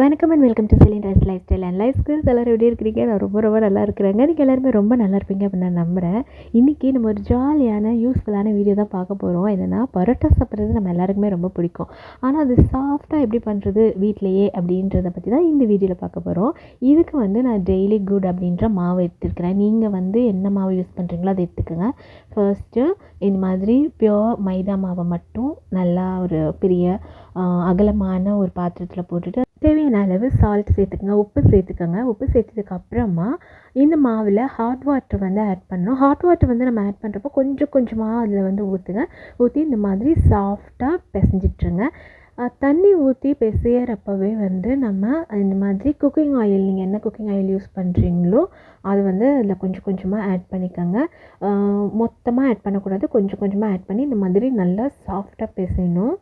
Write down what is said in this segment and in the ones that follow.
வணக்கம் and welcome to செலின் ரைஸ் lifestyle and life skills எல்லோரும் எப்படி இருக்கிறீங்க? நான் ரொம்ப ரொம்ப நல்லா இருக்கிறேங்க. நீங்கள் எல்லாருமே ரொம்ப நல்லா இருப்பீங்க அப்படின்னு நான் நம்புகிறேன் இன்றைக்கி நம்ம ஒரு ஜாலியான யூஸ்ஃபுல்லான வீடியோ தான் பார்க்க போகிறோம் என்னென்னா பரோட்டா சாப்பிட்றது நம்ம எல்லாருக்குமே ரொம்ப பிடிக்கும். ஆனால் அது சாஃப்டாக எப்படி பண்ணுறது வீட்டிலையே அப்படின்றத பற்றி தான் இந்த வீடியோவில் பார்க்க போகிறோம் இதுக்கு வந்து நான் டெய்லி குட் அப்படின்ற மாவு எடுத்துருக்கிறேன். நீங்கள் வந்து என்ன மாவு யூஸ் பண்ணுறீங்களோ அதை எடுத்துக்கோங்க. ஃபர்ஸ்ட்டு இந்த மாதிரி பியோர் மைதா மாவை மட்டும் நல்லா ஒரு பெரிய அகலமான ஒரு பாத்திரத்தில் போட்டுட்டு தேவையான அளவு சால்ட் சேர்த்துக்கோங்க உப்பு சேர்த்துக்கோங்க. உப்பு சேர்த்ததுக்கு அப்புறமா இந்த மாவில் ஹாட் வாட்டர் வந்து ஆட் பண்ணணும். ஹாட் வாட்டர் வந்து நம்ம ஆட் பண்ணுறப்போ கொஞ்சம் கொஞ்சமாக அதில் வந்து ஊற்றுங்க ஊற்றி இந்த மாதிரி சாஃப்டாக பிசைஞ்சிட்ருங்க தண்ணி ஊற்றி பிசையறப்பவே வந்து நம்ம இந்த மாதிரி குக்கிங் ஆயில் நீங்கள் என்ன குக்கிங் ஆயில் யூஸ் பண்ணுறீங்களோ அது வந்து அதில் கொஞ்சம் கொஞ்சமாக ஆட் பண்ணிக்கோங்க. மொத்தமாக ஆட் பண்ணக்கூடாது. கொஞ்சம் கொஞ்சமாக ஆட் பண்ணி இந்த மாதிரி நல்லா சாஃப்டாக பிசையணும்.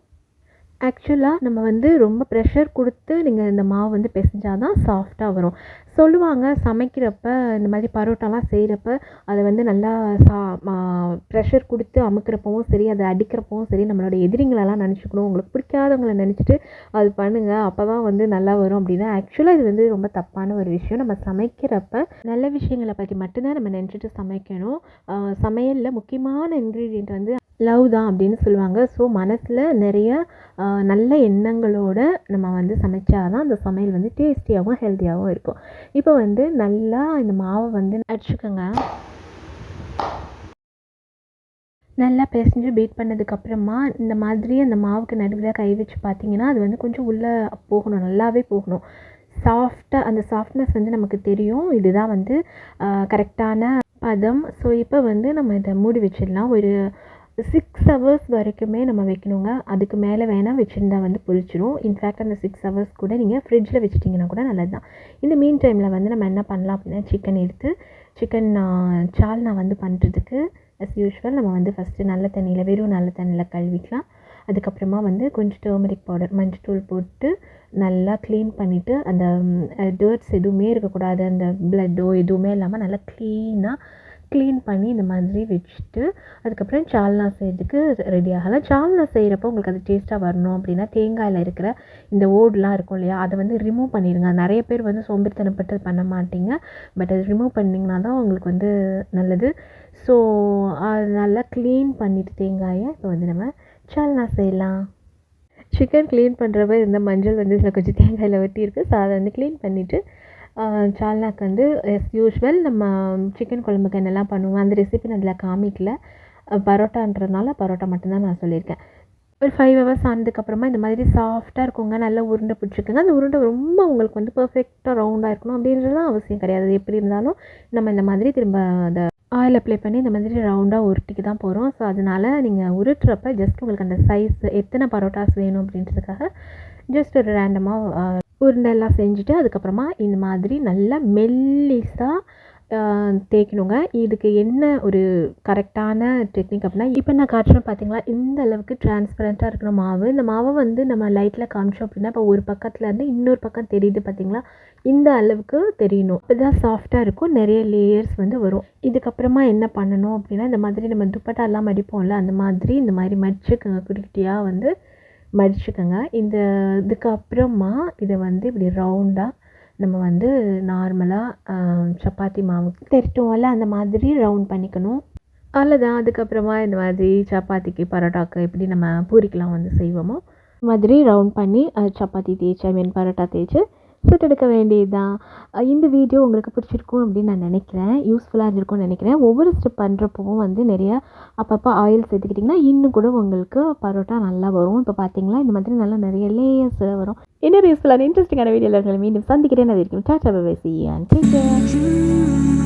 ஆக்சுவலாக நம்ம வந்து ரொம்ப ப்ரெஷர் கொடுத்து நீங்கள் இந்த மாவு வந்து பிசைஞ்சால் தான் சாஃப்டாக வரும். சொல்லுவாங்க சமைக்கிறப்ப இந்த மாதிரி பரோட்டாலாம் செய்கிறப்ப அதை வந்து நல்லா சா ப்ரெஷர் கொடுத்து அமுக்கிறப்பவும் சரி அதை அடிக்கிறப்பவும் சரி நம்மளோட எதிரிங்களெல்லாம் நினச்சிக்கணும். உங்களுக்கு பிடிக்காதவங்கள நினச்சிட்டு அது பண்ணுங்கள் அப்போ தான் வந்து நல்லா வரும் அப்படின்னா ஆக்சுவலாக இது வந்து ரொம்ப தப்பான ஒரு விஷயம். நம்ம சமைக்கிறப்ப நல்ல விஷயங்களை பற்றி மட்டும்தான் நம்ம நினச்சிட்டு சமைக்கணும். சமையலில் முக்கியமான இன்க்ரீடியண்ட் வந்து லவ் தான் அப்படின்னு சொல்லுவாங்க. ஸோ மனசில் நிறைய நல்ல எண்ணங்களோட நம்ம வந்து சமைச்சாதான் அந்த சமையல் வந்து டேஸ்டியாகவும் ஹெல்த்தியாகவும் இருக்கும். இப்போ வந்து நல்லா இந்த மாவை வந்து அடிச்சுக்கோங்க நல்லா பிசைஞ்சு பீட் பண்ணதுக்கப்புறமா இந்த மாதிரி அந்த மாவுக்கு நடுவில் கை வச்சு பார்த்தீங்கன்னா அது வந்து கொஞ்சம் உள்ளே போகணும். நல்லாவே போகணும். சாஃப்டாக அந்த சாஃப்ட்னஸ் வந்து நமக்கு தெரியும். இதுதான் வந்து கரெக்டான பதம். ஸோ இப்போ வந்து நம்ம இதை மூடி வச்சிடலாம். ஒரு சிக்ஸ் ஹவர்ஸ் வரைக்குமே நம்ம வைக்கணுங்க. அதுக்கு மேலே வேணால் வச்சுருந்தா வந்து பொழிச்சிரும் இன்ஃபேக்ட் அந்த சிக்ஸ் ஹவர்ஸ் கூட நீங்கள் ஃப்ரிட்ஜில் வச்சிட்டிங்கன்னா கூட நல்லது தான் இந்த மீன் டைமில் வந்து நம்ம என்ன பண்ணலாம் அப்படின்னா சிக்கன் எடுத்து சிக்கன் சால்னா வந்து பண்ணுறதுக்கு அஸ் யூஷுவல் நம்ம வந்து ஃபஸ்ட்டு நல்ல தண்ணியில் வெறும் நல்ல தண்ணியில் கழுவிக்கலாம். அதுக்கப்புறமா வந்து கொஞ்சம் டர்மரிக் பவுடர் மஞ்சத்தூள் போட்டு நல்லா க்ளீன் பண்ணிவிட்டு அந்த டர்ட்ஸ் எதுவுமே இருக்கக்கூடாது. அந்த ப்ளட்டோ எதுவுமே இல்லாமல் நல்லா க்ளீனாக க்ளீன் பண்ணி இந்த மாதிரி வச்சுட்டு அதுக்கப்புறம் சால்னா செய்யறதுக்கு ரெடி ஆகலாம். சால்னா செய்கிறப்போ உங்களுக்கு அது டேஸ்ட்டாக வரணும் அப்படின்னா தேங்காயில் இருக்கிற இந்த ஓடுலாம் இருக்கும் இல்லையா அதை வந்து ரிமூவ் பண்ணிடுங்க. நிறைய பேர் வந்து சோம்பேறித்தனப்பட்டு பண்ண மாட்டீங்க பட் அது ரிமூவ் பண்ணிங்கன்னா தான் உங்களுக்கு வந்து நல்லது. ஸோ அது நல்லா க்ளீன் பண்ணிவிட்டு தேங்காயை இப்போ வந்து நம்ம சால்னா செய்யலாம். சிக்கன் க்ளீன் பண்ணுறப்ப இந்த மஞ்சள் வந்து இதில் கொஞ்சம் தேங்காயில் ஒட்டி இருக்குது ஸோ அதை வந்து க்ளீன் பண்ணிவிட்டு சால்னாக்கு வந்து எஸ் யூஷுவல் நம்ம சிக்கன் குழம்புக்கு என்னெல்லாம் பண்ணுவோம் அந்த ரெசிபி நான் அதில் காமிக்கல. பரோட்டான்றதுனால பரோட்டா மட்டும்தான் நான் சொல்லியிருக்கேன். ஒரு ஃபைவ் ஹவர்ஸ் ஆனதுக்கப்புறமா இந்த மாதிரி சாஃப்டாக இருக்குங்க நல்லா உருண்டை பிடிச்சிக்கோங்க. அந்த உருண்டை ரொம்ப உங்களுக்கு வந்து பர்ஃபெக்டாக ரவுண்டாக இருக்கணும் அப்படின்றதுலாம் அவசியம் கிடையாது. அது எப்படி இருந்தாலும் நம்ம இந்த மாதிரி திரும்ப அதை ஆயில் அப்ளை பண்ணி இந்த மாதிரி ரவுண்டாக உருட்டிக்கு தான் போகிறோம் ஸோ அதனால் நீங்கள் உருட்டுறப்ப ஜஸ்ட் உங்களுக்கு அந்த சைஸ் எத்தனை பரோட்டாஸ் வேணும் அப்படின்றதுக்காக ஜஸ்ட் ஒரு ரேண்டமாக உருண்டை எல்லாம் செஞ்சுட்டு அதுக்கப்புறமா இந்த மாதிரி நல்லா மெல்லிஸாக தேய்க்கணுங்க. இதுக்கு என்ன ஒரு கரெக்டான டெக்னிக் அப்படின்னா இப்போ நான் காட்டுறேன் பார்த்தீங்களா இந்த அளவுக்கு டிரான்ஸ்பரண்ட்டாக இருக்கிற மாவு. இந்த மாவை வந்து நம்ம லைட்டில் காமிச்சோம் அப்படின்னா இப்போ ஒரு பக்கத்தில் இருந்து இன்னொரு பக்கம் தெரியுது பார்த்தீங்களா இந்த அளவுக்கு தெரியணும். இப்போதான் சாஃப்டாக இருக்கும். நிறைய லேயர்ஸ் வந்து வரும். இதுக்கப்புறமா என்ன பண்ணணும் அப்படின்னா இந்த மாதிரி நம்ம துப்பட்டாலாம் மடிப்போம்ல அந்த மாதிரி இந்த மாதிரி மடிச்சு குட்டியாக வந்து மடிச்சுக்கோங்க. இந்த இதுக்கப்புறமா இதை வந்து இப்படி ரவுண்டாக நம்ம வந்து நார்மலாக சப்பாத்தி மாவு திரட்டுவோம்ல அந்த மாதிரி ரவுண்ட் பண்ணிக்கணும். அவ்வளோதான் அதுக்கப்புறமா இந்த மாதிரி சப்பாத்திக்கு பரோட்டாக்கு எப்படி நம்ம பூரிக்கெலாம் வந்து செய்வோமோ மாதிரி ரவுண்ட் பண்ணி அது சப்பாத்தி தேய்ச்சி ஐ மீன் பரோட்டா தேய்ச்சி எடுக்க வேண்டியது தான் இந்த வீடியோ உங்களுக்கு பிடிச்சிருக்கும் அப்படின்னு நான் நினைக்கிறேன். யூஸ்ஃபுல்லாக இருந்திருக்கும்னு நினைக்கிறேன். ஒவ்வொரு ஸ்டெப் பண்ணுறப்பவும் வந்து நிறைய அப்பப்போ ஆயில் சேர்த்துக்கிட்டிங்கன்னா இன்னும் கூட உங்களுக்கு பரோட்டா நல்லா வரும். இப்போ பார்த்தீங்களா இந்த மாதிரி நல்லா நிறைய லேயர்ஸில் வரும். இன்னொரு யூஸ்ஃபுல்லான இன்ட்ரெஸ்டிங்கான வீடியோவில் மீண்டும் சந்திக்கிறேன். அது இருக்கும் tata bye see and take